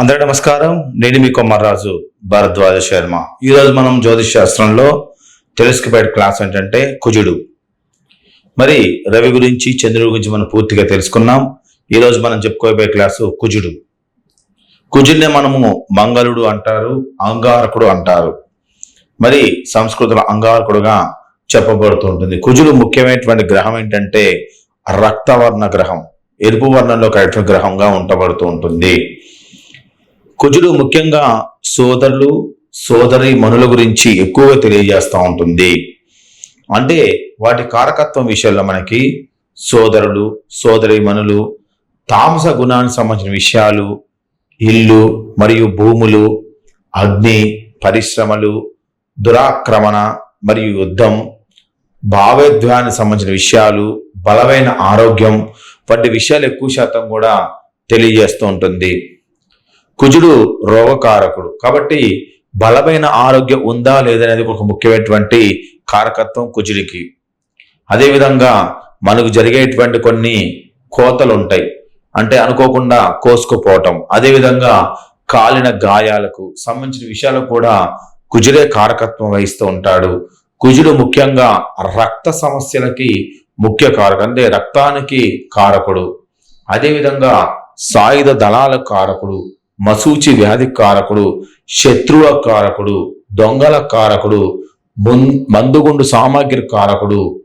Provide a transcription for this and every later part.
అందరికీ నమస్కారం. నేను మీ కొమ్మర్రాజు భరద్వాజ శర్మ. ఈరోజు మనం జ్యోతిష్ శాస్త్రంలో తెలుసుకుపోయే క్లాస్ ఏంటంటే కుజుడు. మరి రవి గురించి చంద్రుడి గురించి మనం పూర్తిగా తెలుసుకున్నాం. ఈరోజు మనం చెప్పుకోబోయే క్లాసు కుజుడు. కుజుడిని మనము మంగళుడు అంటారు అంగారకుడు అంటారు. మరి సంస్కృతిలో అంగారకుడుగా చెప్పబడుతుంటుంది. కుజుడు ముఖ్యమైనటువంటి గ్రహం ఏంటంటే రక్తవర్ణ గ్రహం. ఎరుపు వర్ణంలో కలిగిన గ్రహంగా ఉండబడుతూ ఉంటుంది. కుజుడు ముఖ్యంగా సోదరులు సోదరి మనుల గురించి ఎక్కువగా తెలియజేస్తూ ఉంటుంది. అంటే వాటి కారకత్వం విషయంలో మనకి సోదరులు సోదరి మనులు తామస గుణానికి సంబంధించిన విషయాలు ఇల్లు మరియు భూములు అగ్ని పరిశ్రమలు దురాక్రమణ మరియు యుద్ధం భావోద్వానికి సంబంధించిన విషయాలు బలమైన ఆరోగ్యం వంటి విషయాలు ఎక్కువ శాతం కూడా తెలియజేస్తూ ఉంటుంది. కుజుడు రోగకారకుడు. కాబట్టి బలమైన ఆరోగ్యం ఉందా లేదనేది ఒక ముఖ్యమైనటువంటి కారకత్వం కుజుడికి. అదేవిధంగా మనకు జరిగేటువంటి కొన్ని కోతలు ఉంటాయి అంటే అనుకోకుండా కోసుకుపోవటం. అదేవిధంగా కాలిన గాయాలకు సంబంధించిన విషయాలు కూడా కుజుడే కారకత్వం వహిస్తూ ఉంటాడు. కుజుడు ముఖ్యంగా రక్త సమస్యలకి ముఖ్య కారకం అంటే రక్తానికి కారకుడు. అదేవిధంగా సాయుధ దళాల కారకుడు. మసూచి వ్యాధి కారకుడు శత్రువ కారకుడు దొంగల కారకుడు మందుగుండు సామాగ్రి కారకుడు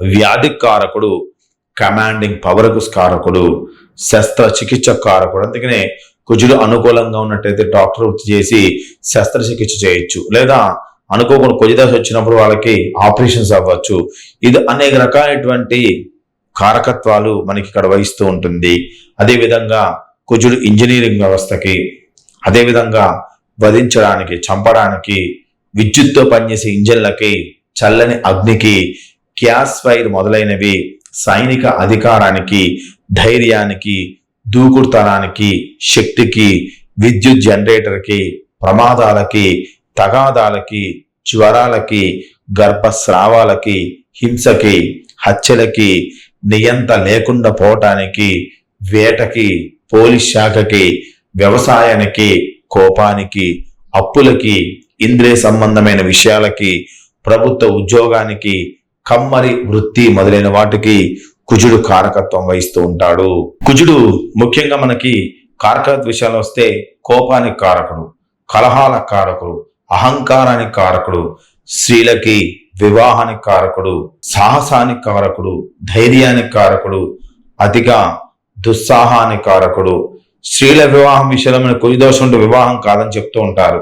వ్యాధి కారకుడు కమాండింగ్ పవర్కు కారకుడు శస్త్రచికిత్స కారకుడు. అందుకనే కుజుడు అనుకూలంగా ఉన్నట్టయితే డాక్టర్ వృత్తి చేసి శస్త్రచికిత్స చేయొచ్చు. లేదా అనుకోకుండా కుజదశ వచ్చినప్పుడు వాళ్ళకి ఆపరేషన్స్ అవ్వచ్చు. ఇది అనేక రకాలైనటువంటి కారకత్వాలు మనకి ఇక్కడ వహిస్తూ ఉంటుంది. అదేవిధంగా కుజుడు ఇంజనీరింగ్ వ్యవస్థకి అదేవిధంగా వధించడానికి చంపడానికి విద్యుత్తో పనిచేసే ఇంజన్లకి చల్లని అగ్నికి గ్యాస్ ఫైర్ మొదలైనవి సైనిక అధికారానికి ధైర్యానికి దూకుడుతనానికి శక్తికి విద్యుత్ జనరేటర్కి ప్రమాదాలకి తగాదాలకి జ్వరాలకి గర్భస్రావాలకి హింసకి హత్యలకి నియంత లేకుండా పోవటానికి వేటకి పోలీస్ శాఖకి వ్యవసాయానికి కోపానికి అప్పులకి ఇంద్రియ సంబంధమైన విషయాలకి ప్రభుత్వ ఉద్యోగానికి కమ్మరి వృత్తి మొదలైన వాటికి కుజుడు కారకత్వం వహిస్తూ ఉంటాడు. కుజుడు ముఖ్యంగా మనకి కారకత్వ విషయాలు వస్తే కోపానికి కారకుడు కలహాల కారకుడు అహంకారానికి కారకుడు స్త్రీలకి వివాహానికి కారకుడు సాహసానికి కారకుడు ధైర్యానికి కారకుడు అతిగా దుస్సాహానికి కారకుడు. స్త్రీల వివాహం విషయంలో మన కుజిదోషం ఉంటే వివాహం కాదని చెప్తూ ఉంటారు.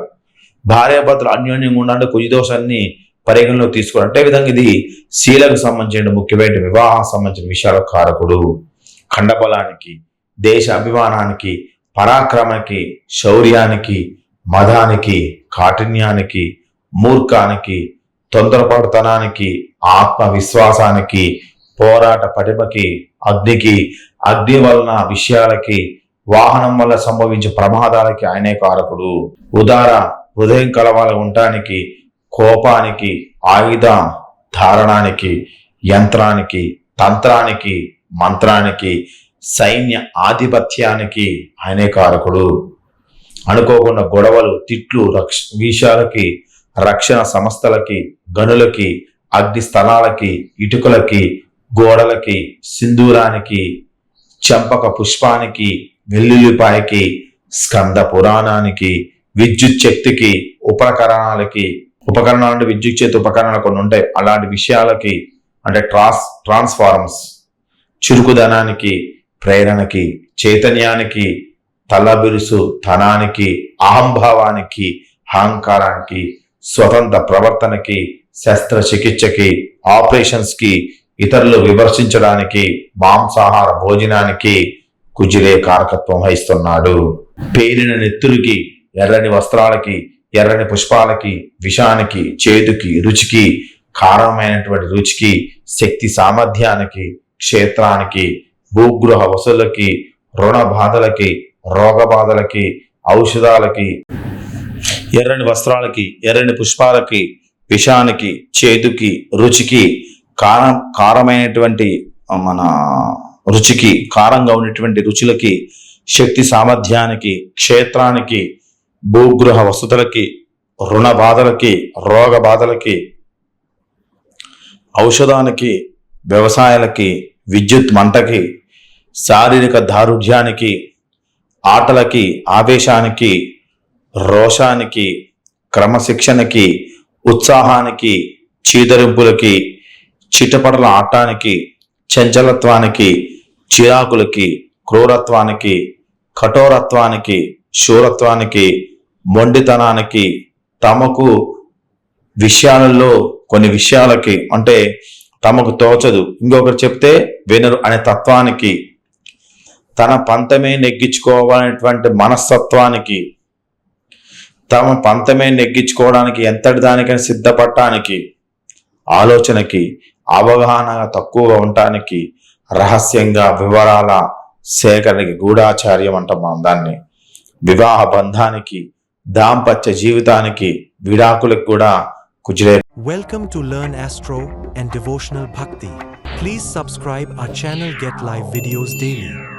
భార్యాభర్తలు అన్యోన్యంగా ఉండాలంటే కుజిదోషాన్ని పరిగణలో తీసుకోవాలి. అంటే విధంగా ఇది స్త్రీలకు సంబంధించిన ముఖ్యమైన వివాహం సంబంధించిన విషయాల కారకుడు. ఖండబలానికి దేశ అభిమానానికి పరాక్రమానికి శౌర్యానికి మదానికి కాఠిన్యానికి మూర్ఖానికి తొందరపడుతనానికి ఆత్మవిశ్వాసానికి పోరాట పటిమకి అగ్నికి అగ్ని వలన విషయాలకి వాహనం వల్ల సంభవించే ప్రమాదాలకి ఆయనే కారకుడు. ఉదార హృదయం కలవాల ఉండటానికి కోపానికి ఆయుధ ధారణానికి యంత్రానికి తంత్రానికి మంత్రానికి సైన్య ఆధిపత్యానికి ఆయనే కారకుడు. అనుకోకుండా గొడవలు తిట్లు రక్ష విషయాలకి రక్షణ సంస్థలకి గనులకి అగ్ని స్థలాలకి ఇటుకలకి గోడలకి సింధూరానికి చంపక పుష్పానికి వెల్లుల్లిపాయకి స్కంద పురాణానికి విద్యుత్ శక్తికి ఉపకరణాలకి ఉపకరణాలు అంటే విద్యుత్ చేతి ఉపకరణాలు కొన్ని ఉంటాయి. అలాంటి విషయాలకి అంటే ట్రాన్స్ ట్రాన్స్ఫార్మ్స్ చురుకుదనానికి ప్రేరణకి చైతన్యానికి తల్లబిరుసు ధనానికి అహంభావానికి అహంకారానికి స్వతంత్ర ప్రవర్తనకి శస్త్రచికిత్సకి ఆపరేషన్స్కి ఇతరులు విమర్శించడానికి మాంసాహార భోజనానికి కుజిరే కారకత్వం వహిస్తున్నాడు. పేరిన నెత్తులకి ఎర్రని వస్త్రాలకి ఎర్రని పుష్పాలకి విషానికి చేదుకి రుచికి కారమైనటువంటి రుచికి శక్తి సామర్థ్యానికి క్షేత్రానికి భూగృహ వసూలకి రుణ బాధలకి రోగ బాధలకి ఔషధాలకి ఎర్రని వస్త్రాలకి ఎర్రని పుష్పాలకి విషానికి చేదుకి రుచికి కారం కారమైనటువంటి మన రుచికి కారంగా ఉన్నటువంటి రుచులకి శక్తి సామర్థ్యానికి క్షేత్రానికి భూగృహ వసతులకి రుణ బాధలకి రోగ బాధలకి ఔషధానికి వ్యవసాయాలకి విద్యుత్ మంటకి శారీరక దారుఢ్యానికి ఆటలకి ఆవేశానికి రోషానికి క్రమశిక్షణకి ఉత్సాహానికి చీదరింపులకి చిటపటల ఆటానికి చంచలత్వానికి చిరాకులకి క్రూరత్వానికి కఠోరత్వానికి శూరత్వానికి మొండితనానికి తమకు విషయాలలో కొన్ని విషయాలకి అంటే తమకు తోచదు. ఇంకొకరు చెప్తే వినరు అనే తత్వానికి తన పంతమే నెగ్గించుకోవాలనేటువంటి మనస్తత్వానికి తమ పంతమే నెగ్గించుకోవడానికి ఎంతటి దానికైనా సిద్ధపడటానికి ఆలోచనకి అవగాహన తక్కువగా ఉండటానికి రహస్యంగా వివరాల సేకరణకి గూఢాచార్యం అంటాం దాన్ని. వివాహ బంధానికి దాంపత్య జీవితానికి విడాకులకు కూడా కుజరే welcome to learn astro and devotional భక్తి please subscribe our channel get live videos daily